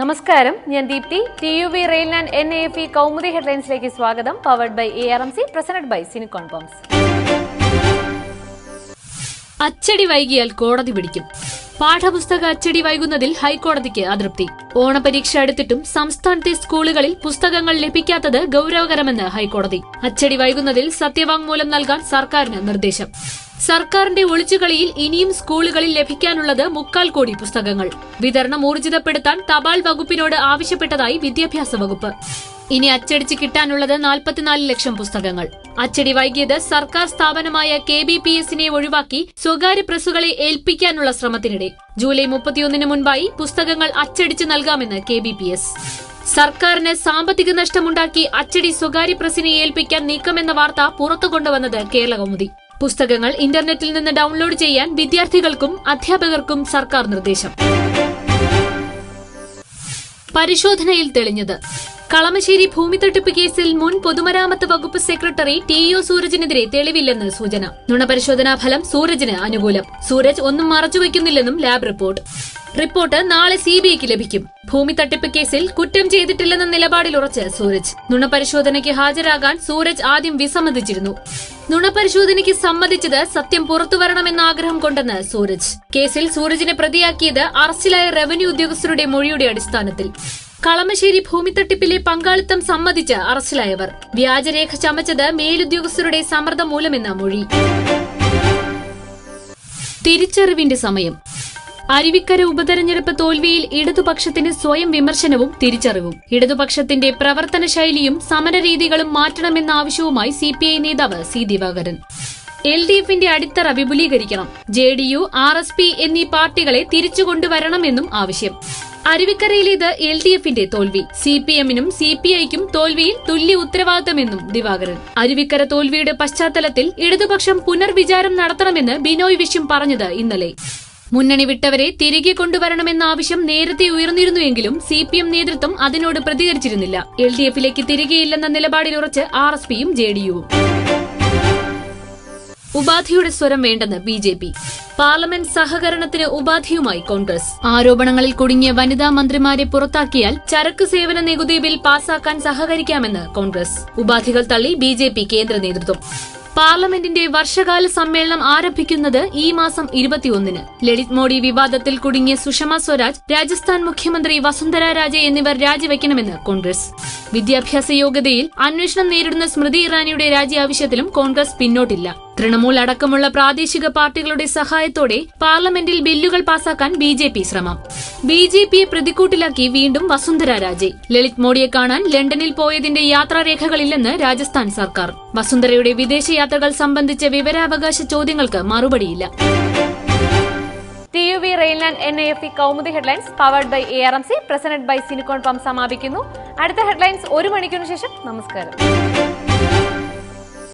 നമസ്കാരം. ഞാൻ Deepthi. T U V rail and N A F E Kaumudi ഹെഡ്ലൈൻസിലേക്ക് സ്വാഗതം. Powered by A R M C presented by സിനിക്കോൺ ബോംസ് അച്ചടി വൈകിയാൽ കോടതി പിടിക്കും. പാഠപുസ്തക അച്ചടി വൈകുന്നതിൽ ഹൈക്കോടതിക്ക് അതൃപ്തി. ഓണപരീക്ഷ അടുത്തിട്ടും സംസ്ഥാനത്തെ സ്കൂളുകളിൽ പുസ്തകങ്ങൾ ലഭിക്കാത്തത് ഗൌരവകരമെന്ന് ഹൈക്കോടതി. അച്ചടി വൈകുന്നതിൽ സത്യവാങ്മൂലം നൽകാൻ സർക്കാരിന് നിർദ്ദേശം. സർക്കാരിന്റെ ഒളിച്ചുകളിയിൽ ഇനിയും സ്കൂളുകളിൽ ലഭിക്കാനുള്ളത് മുക്കാൽ കോടി പുസ്തകങ്ങൾ. വിതരണം ഊർജിതപ്പെടുത്താൻ തപാൽ വകുപ്പിനോട് ആവശ്യപ്പെട്ടതായി വിദ്യാഭ്യാസ വകുപ്പ്. ഇനി അച്ചടിച്ച് കിട്ടാനുള്ളത് നാൽപ്പത്തിനാല് ലക്ഷം പുസ്തകങ്ങൾ. അച്ചടി വൈകിയത് സർക്കാർ സ്ഥാപനമായ കെ ബി പി എസിനെ ഒഴിവാക്കി സ്വകാര്യ പ്രസ്സുകളെ ഏൽപ്പിക്കാനുള്ള ശ്രമത്തിനിടെ. ജൂലൈ മുപ്പത്തിയൊന്നിന് മുൻപായി പുസ്തകങ്ങൾ അച്ചടിച്ച് നൽകാമെന്ന് കെ ബി പി എസ്. സർക്കാരിന് സാമ്പത്തിക നഷ്ടമുണ്ടാക്കി അച്ചടി സ്വകാര്യ പ്രസിനെ ഏൽപ്പിക്കാൻ നീക്കമെന്ന വാർത്ത പുറത്തു കൊണ്ടുവന്നത് പുസ്തകങ്ങൾ ഇന്റർനെറ്റിൽ നിന്ന് ഡൗൺലോഡ് ചെയ്യാൻ വിദ്യാർത്ഥികൾക്കും അധ്യാപകർക്കും സർക്കാർ നിർദ്ദേശം. പരിശോധനയിൽ തെളിഞ്ഞത്. കളമശ്ശേരി ഭൂമി തട്ടിപ്പ് കേസിൽ മുൻ പൊതുമരാമത്ത് വകുപ്പ് സെക്രട്ടറി ടി ഒ സൂരജിനെതിരെ തെളിവില്ലെന്ന് സൂചന. നുണപരിശോധനാ ഫലം സൂരജിന് അനുകൂലം. സൂരജ് ഒന്നും മറച്ചുവെക്കുന്നില്ലെന്നും ലാബ് റിപ്പോർട്ട്. റിപ്പോർട്ട് നാളെ സി ബി ഐക്ക് ലഭിക്കും. ഭൂമി തട്ടിപ്പ് കേസിൽ കുറ്റം ചെയ്തിട്ടില്ലെന്ന നിലപാടിൽ ഉറച്ച് സൂരജ്. നുണപരിശോധനയ്ക്ക് ഹാജരാകാൻ സൂരജ് ആദ്യം വിസമ്മതിച്ചിരുന്നു. നുണപരിശോധനയ്ക്ക് സമ്മതിച്ചത് സത്യം പുറത്തുവരണമെന്ന ആഗ്രഹം കൊണ്ടെന്ന് സൂരജ്. കേസിൽ സൂരജിനെ പ്രതിയാക്കിയത് അറസ്റ്റിലായ റവന്യൂ ഉദ്യോഗസ്ഥരുടെ മൊഴിയുടെ അടിസ്ഥാനത്തിൽ. കളമശ്ശേരി ഭൂമിത്തട്ടിപ്പിലെ പങ്കാളിത്തം സമ്മതിച്ച് അറസ്റ്റിലായവർ. വ്യാജരേഖ ചമച്ചത് മേലുദ്യോഗസ്ഥരുടെ സമ്മർദ്ദം മൂലമെന്ന മൊഴി. തിരിച്ചറിവിന്റെ സമയം. അരുവിക്കര ഉപതെരഞ്ഞെടുപ്പ് തോൽവിയിൽ ഇടതുപക്ഷത്തിന് സ്വയം വിമർശനവും തിരിച്ചറിവും. ഇടതുപക്ഷത്തിന്റെ പ്രവർത്തന ശൈലിയും സമരരീതികളും മാറ്റണമെന്ന ആവശ്യവുമായി സിപിഐ നേതാവ് സി ദിവാകരൻ. എൽ ഡി എഫിന്റെ അടിത്തറ വിപുലീകരിക്കണം. J D U R S P എന്നീ പാർട്ടികളെ തിരിച്ചുകൊണ്ടുവരണമെന്നും ആവശ്യം. അരുവിക്കരയിലേത് എൽ ഡി എഫിന്റെ തോൽവി. സി പി എമ്മിനും സി പി ഐക്കും തോൽവിയിൽ തുല്യ ഉത്തരവാദിത്തമെന്നും ദിവാകരൻ. അരുവിക്കര തോൽവിയുടെ പശ്ചാത്തലത്തിൽ ഇടതുപക്ഷം പുനർവിചാരം നടത്തണമെന്ന് ബിനോയ് വിശ്വം പറഞ്ഞത് ഇന്നലെ. മുന്നണി വിട്ടവരെ തിരികെ കൊണ്ടുവരണമെന്ന ആവശ്യം നേരത്തെ ഉയർന്നിരുന്നുവെങ്കിലും സി പി എം നേതൃത്വം അതിനോട് പ്രതികരിച്ചിരുന്നില്ല. എൽ ഡി എഫിലേക്ക് തിരികെയില്ലെന്ന നിലപാടിൽ ഉറച്ച് ആർ എസ് പിയും ജെ ഡി യുവും ഉപാധിയുടെ സ്വരം വേണ്ടെന്ന് ബി ജെ പി പാർലമെന്റ് സഹകരണത്തിന് ഉപാധിയുമായി കോൺഗ്രസ്. ആരോപണങ്ങളിൽ കുടുങ്ങിയ വനിതാ മന്ത്രിമാരെ പുറത്താക്കിയാൽ ചരക്ക് സേവന നികുതി ബിൽ പാസാക്കാൻ സഹകരിക്കാമെന്ന് കോൺഗ്രസ്. ഉപാധികൾ തള്ളി ബി കേന്ദ്ര നേതൃത്വം. പാർലമെന്റിന്റെ വർഷകാല സമ്മേളനം ആരംഭിക്കുന്നത് ഈ മാസം ഇരുപത്തിയൊന്നിന്. ലളിത് മോഡി വിവാദത്തിൽ കുടുങ്ങിയ സുഷമ സ്വരാജ് രാജസ്ഥാൻ മുഖ്യമന്ത്രി വസുന്ധര രാജെ എന്നിവർ രാജിവെക്കണമെന്ന് കോൺഗ്രസ്. വിദ്യാഭ്യാസ യോഗ്യതയിൽ അന്വേഷണം നേരിടുന്ന സ്മൃതി ഇറാനിയുടെ രാജി ആവശ്യത്തിലും കോൺഗ്രസ് പിന്നോട്ടില്ല. തൃണമൂൽ അടക്കമുള്ള പ്രാദേശിക പാർട്ടികളുടെ സഹായത്തോടെ പാർലമെന്റിൽ ബില്ലുകൾ പാസാക്കാൻ ബി ജെ പി ശ്രമം. ബി ജെ പിയെ പ്രതിക്കൂട്ടിലാക്കി വീണ്ടും വസുന്ധര രാജെ. ലളിത് മോഡിയെ കാണാൻ ലണ്ടനിൽ പോയതിന്റെ യാത്രാരേഖകളില്ലെന്ന് രാജസ്ഥാൻ സർക്കാർ. വസുന്ധരയുടെ വിദേശയാത്രകൾ സംബന്ധിച്ച വിവരാവകാശ ചോദ്യങ്ങൾക്ക് മറുപടിയില്ല. Kaumudi headlines powered by A R M C presented by സിനിക്കോൺ പം സമാപിക്കുന്നു. അടുത്ത ഹെഡ്ലൈൻസ് ഒരു മണിക്കൂറിന് ശേഷം. നമസ്കാരം.